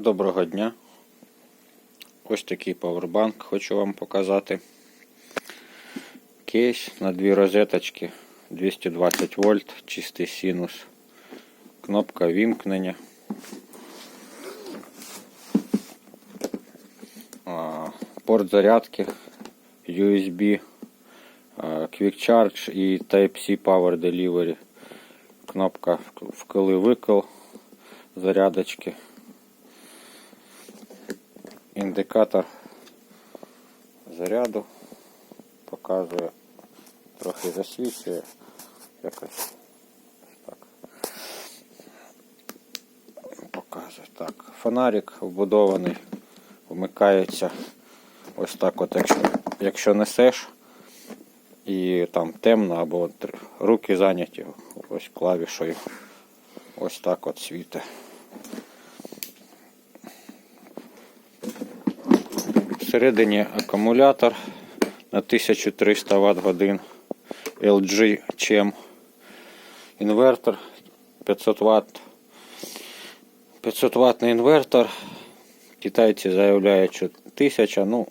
Доброго дня. Ось такий павербанк хочу вам показати. Кейс на дві розеточки 220 вольт, чистий синус. Кнопка вімкнення. Порт зарядки USB, Quick Charge і Type-C Power Delivery. Кнопка вкли-викл зарядочки. Індикатор заряду показує, трохи засвічує якось так. Показує так. Фонарик вбудований, вмикається ось так от, якщо, якщо несеш і там темно або руки зайняті ось клавішою. Ось так от світить. Всередині акумулятор на 1300 Вт годин LG CHEM інвертор 500 Вт 500 ваттний інвертор. Китайці заявляють, що 1000, ну,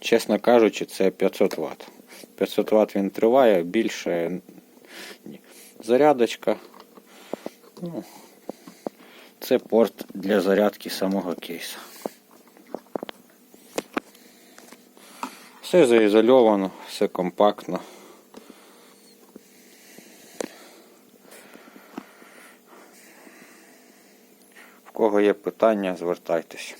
чесно кажучи, це 500 Вт. 500 Вт він триває, більше. Зарядочка. Ну, це порт для зарядки самого кейсу. Все заізольовано, все компактно. В кого є питання, звертайтесь.